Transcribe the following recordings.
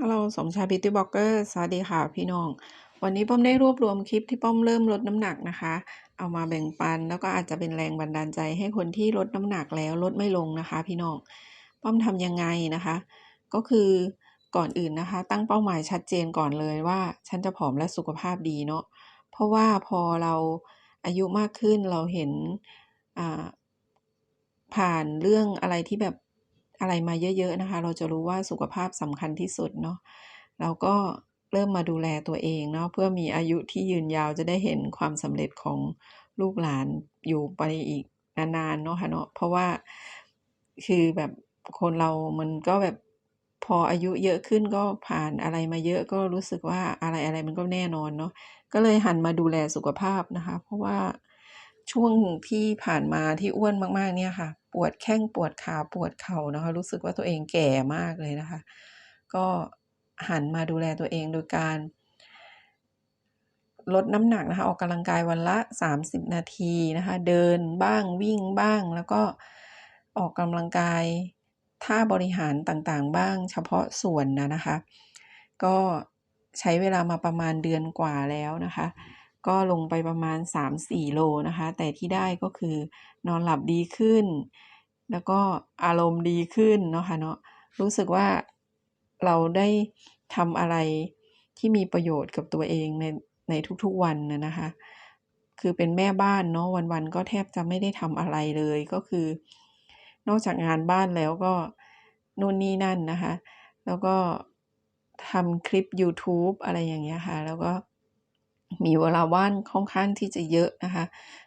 ฮัลโหลสมชายบิวตี้บล็อกเกอร์สวัสดีค่ะพี่น้อง วันนี้ป้อมได้รวบรวมคลิปที่ป้อมเริ่มลดน้ำหนักนะคะ เอามาแบ่งปันแล้วก็อาจจะเป็นแรงบันดาลใจให้คนที่ลดน้ำหนักแล้วลดไม่ลงนะคะ พี่น้องป้อมทำยังไงนะคะ ก็คือก่อนอื่นนะคะ ตั้งเป้าหมายชัดเจนก่อนเลยว่า ฉันจะผอมและสุขภาพดีเนาะเพราะว่าพอเราอายุมากขึ้นเราเห็นอ่าผ่านเรื่องอะไรที่แบบ อะไรมาเยอะ ๆ นะคะ เราจะรู้ว่าสุขภาพสำคัญที่สุดเนาะเราก็เริ่มมาดูแลตัวเองเนาะเพื่อมีอายุที่ยืนยาวจะได้เห็นความสำเร็จของลูกหลานอยู่ไปอีกนานๆเนาะค่ะเนาะเพราะว่าคือแบบคนเรามันก็แบบพออายุเยอะขึ้นก็ผ่านอะไรมาเยอะก็รู้สึกว่าอะไรๆมันก็แน่นอนเนาะก็เลยหันมาดูแลสุขภาพนะคะ เพราะว่าช่วงที่ผ่านมาที่อ้วนมากๆเนี่ยค่ะ ปวดแข้งปวดขาปวดเข่านะคะ รู้สึกว่าตัวเองแก่มากเลยนะคะ ก็หันมาดูแลตัวเองโดยการ ลดน้ำหนักนะคะ ออกกำลังกายวันละ 30 นาทีนะคะ เดินบ้างวิ่งบ้าง แล้วก็ออกกำลังกายท่าบริหารต่างๆ บ้างเฉพาะส่วนนะนะคะ ก็ใช้เวลามาประมาณเดือนกว่าแล้วนะคะ ก็ลงไปประมาณ 3-4 โลนะคะ แต่ที่ได้ก็คือนอนหลับดีขึ้น แล้วก็อารมณ์ดีขึ้นเนาะค่ะเนาะรู้สึกว่าเราได้ทำอะไรที่มีประโยชน์กับตัวเองในในทุกๆวันนะนะคะ คือเป็นแม่บ้านเนาะวันๆก็แทบจะไม่ได้ทำอะไรเลยก็คือ นอกจากงานบ้านแล้วก็นู่นนี่นั่นนะคะ แล้วก็ทำคลิปยูทูบอะไรอย่างเงี้ยค่ะ แล้วก็ มีเวลาว่างค่อนข้างที่จะเยอะนะคะ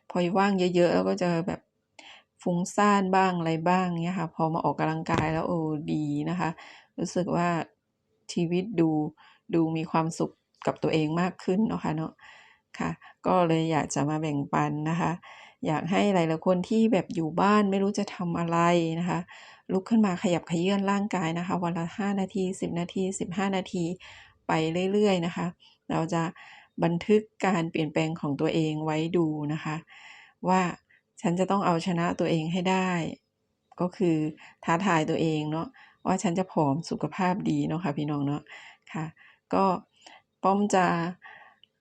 พอว่างเยอะๆแล้วก็จะแบบฟุ้งซ่านบ้างอะไรบ้างเงี้ยค่ะ พอมาออกกำลังกายแล้วเออดีนะคะ รู้สึกว่าชีวิตดูดูมีความสุขกับตัวเองมากขึ้นนะคะเนาะค่ะ ก็เลยอยากจะมาแบ่งปันนะคะ อยากให้หลายๆคนที่แบบอยู่บ้านไม่รู้จะทำอะไรนะคะ ลุกขึ้นมาขยับขยื้อนร่างกายนะคะ วันละ 5 นาที 10 นาที 15 นาทีไปเรื่อยๆนะคะ เราจะ บันทึกการเปลี่ยนแปลงของตัวเองไว้ดูนะคะ ว่าฉันจะต้องเอาชนะตัวเองให้ได้ ก็คือท้าทายตัวเองเนาะว่าฉันจะผอมสุขภาพดีเนาะค่ะพี่น้องเนาะค่ะ ก็ป้อมจะ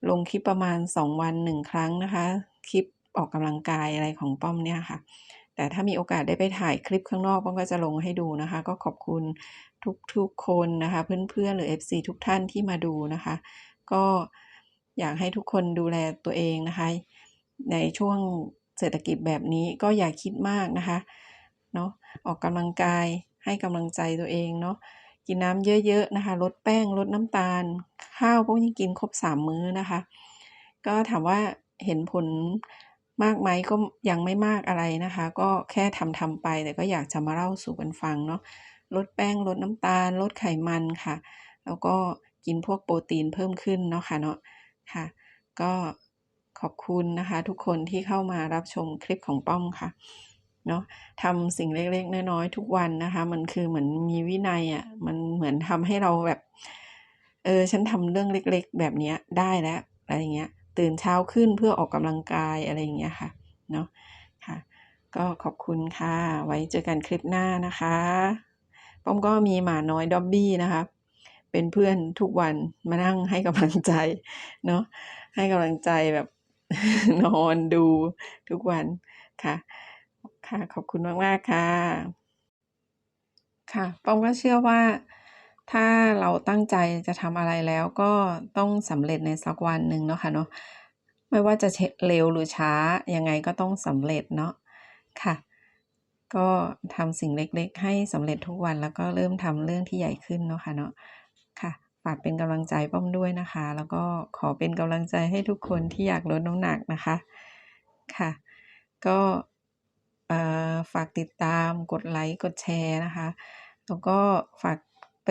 ลงคลิปประมาณ 2 วัน1ครั้งนะคะ คลิปออกกำลังกายอะไรของป้อมเนี่ยค่ะ แต่ถ้ามีโอกาสได้ไปถ่ายคลิปข้างนอกป้อมก็จะลงให้ดูนะคะ ก็ขอบคุณทุกๆคนนะคะ เพื่อนๆหรือ FC ทุกท่านที่มาดูนะคะ ก็ อยากให้ทุกคนดูแลตัวเองนะคะ ในช่วงเศรษฐกิจแบบนี้ก็อย่าคิดมากนะคะเนาะออกกำลังกายให้กำลังใจตัวเองเนาะกินน้ำเยอะๆนะคะ ลดแป้งลดน้ำตาล ข้าวพวกนี้กินครบ3มื้อนะคะ ก็ถามว่าเห็นผลมากไหมก็ยังไม่มากอะไรนะคะ ก็แค่ทำทำไปแต่ก็อยากจะมาเล่าสู่กันฟังเนาะลดแป้งลดน้ำตาล ลดไขมันค่ะ แล้วก็กินพวกโปรตีนเพิ่มขึ้นเนาะค่ะเนาะ ค่ะ ก็ขอบคุณนะคะทุกคนที่เข้ามารับชมคลิปของป้อมค่ะเนาะทำสิ่งเล็กๆน้อยๆทุกวันนะคะ มันคือเหมือนมีวินัยอะ่ะมันเหมือนทำให้เราแบบ เออฉันทำเรื่องเล็ก ๆ แบบนี้ได้แล้วอะไรเงี้ย ตื่นเช้าขึ้นเพื่อออกกำลังกายอะไรอย่างเงี้ยค่ะเนาะค่ะ ก็ขอบคุณค่ะ ไว้เจอกันคลิปหน้านะคะ ป้อมก็มีหมาน้อยด็อบบี้นะคะ เป็นเพื่อนทุกวันมานั่งให้กำลังใจเนาะให้กำลังใจแบบนอนดูทุกวันค่ะ ค่ะขอบคุณมากๆค่ะ ค่ะป้อมก็เชื่อว่าถ้าเราตั้งใจจะทำอะไรแล้วก็ต้องสำเร็จในสักวันหนึ่งเนาะค่ะเนาะไม่ว่าจะเร็วหรือช้ายังไงก็ต้องสำเร็จเนาะค่ะ ก็ทำสิ่งเล็กๆ ให้สำเร็จทุกวันแล้วก็เริ่มทำเรื่องที่ใหญ่ขึ้นเนาะค่ะเนาะ ค่ะ ฝากเป็นกำลังใจป้อมด้วยนะคะ แล้วก็ขอเป็นกำลังใจให้ทุกคนที่อยากลดน้ำหนักนะคะค่ะ ก็ฝากติดตามกดไลค์กดแชร์นะคะ แล้วก็ฝากไป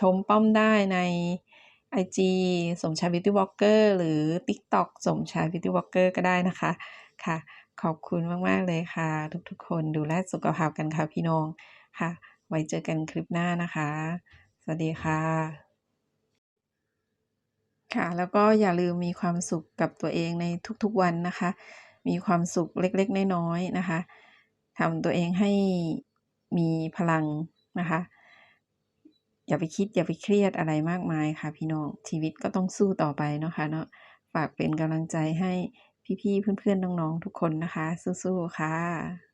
ชมป้อมได้ใน IG สมชายบิวตี้บล็อกเกอร์หรือ TikTok สมชายบิวตี้บล็อกเกอร์ก็ได้นะคะค่ะ ขอบคุณมาก ๆ เลยค่ะ ทุก ๆ คนดูแลสุขภาพกันค่ะพี่น้องค่ะ ไว้เจอกันคลิปหน้านะคะ สวัสดีค่ะ ค่ะ แล้วก็อย่าลืมมีความสุขกับตัวเองในทุกๆวันนะคะ มีความสุขเล็กๆ น้อยๆนะคะทำตัวเองให้มีพลังนะคะ อย่าไปคิดอย่าไปเครียดอะไรมากมายค่ะ พี่น้องชีวิตก็ต้องสู้ต่อไปเนาะค่ะเนาะฝากเป็นกำลังใจให้พี่ๆเพื่อนๆน้องๆทุกคนนะคะ สู้ๆค่ะ